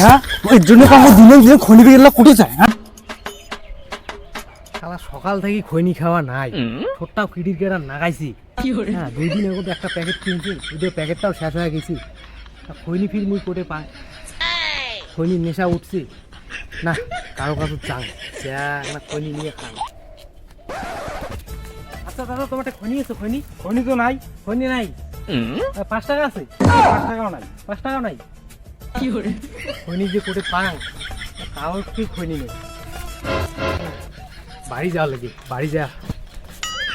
হ্যাঁ ওই জন্য তো আমার দিনে দিনে খনি বিকেলা কুটে যায় হ্যাঁ? শালা সকাল থেকে খৈনি খাওয়া নাই। ঠোঁটটাও কিটির কেটা নাগাইছি। হ্যাঁ দুই দিন এগোতে একটা প্যাকেট কিনছি ওদের প্যাকেটটাও শেষ হয়ে গেছি। খৈনি ফির মুই কোটে পাই। খৈনি নেশা উঠছি। না কারও কাছে চাং। না খৈনি নিয়ে খান আচ্ছা দাদা তোমার একটা খৈনি আছে খৈনি? খনি তো নাই। খৈনি নাই? পাঁচ টাকা আছে? পাঁচ টাকাও নাই পাঁচ টাকাও নাই। খৈনি যে কোটে পাং তাও কি খৈনি নেই। বাড়ি যাওয়া লাগে বাড়ি যা।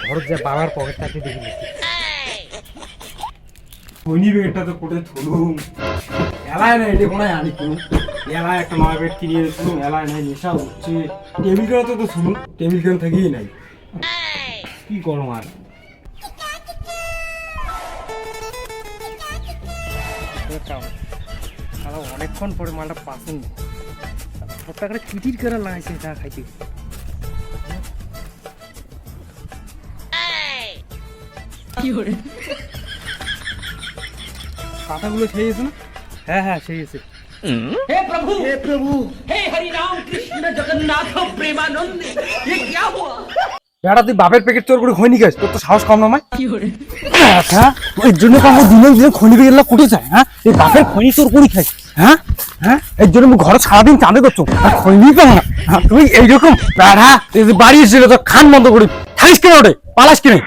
ঘর যা বাবার পকেটটাকে দেখে নিচ্ছি। খনি বিকেটটা তো কুটে থুলুম এলায় না এটি কোনো আনি কোনো এলায় একটা নয় বেড কিনে এনেছিলাম এলায় নাই নেশা হচ্ছে। টেবিল কেন তো শুনুন টেবিল কেন থেকেই নাই। কি করম আর? তাহলে অনেকক্ষণ পরে মালটা পাসেন সবটা করে কিটির করে লাগাইছে তা খাইতে পাতাগুলো খেয়েছে না হ্যাঁ হ্যাঁ সেই আছে हे प्रभु हे प्रभु हे हरि राम कृष्ण जगन्नाथ प्रेमानंद ये क्या हुआ বেটা তুই বাপের প্যাকেট চোর করে খনি খাস তোর তো সাহস কম না মাই হ্যাঁ ওই জন্য তো আমার দিনে দিনে খনি বিকেলা কুটে যায় হ্যাঁ এই বাপের খনি চোর করে খাই হ্যাঁ? হ্যাঁ? এর জন্য ঘর সারাদিন চাঁদে করছ। আর খনি পাবো না। হ্যাঁ, তুই এইরকম তুই বাড়ি এসেছিল তো খান বন্ধ করি থাকিস কিনে ওঠে? পালাস কিনে?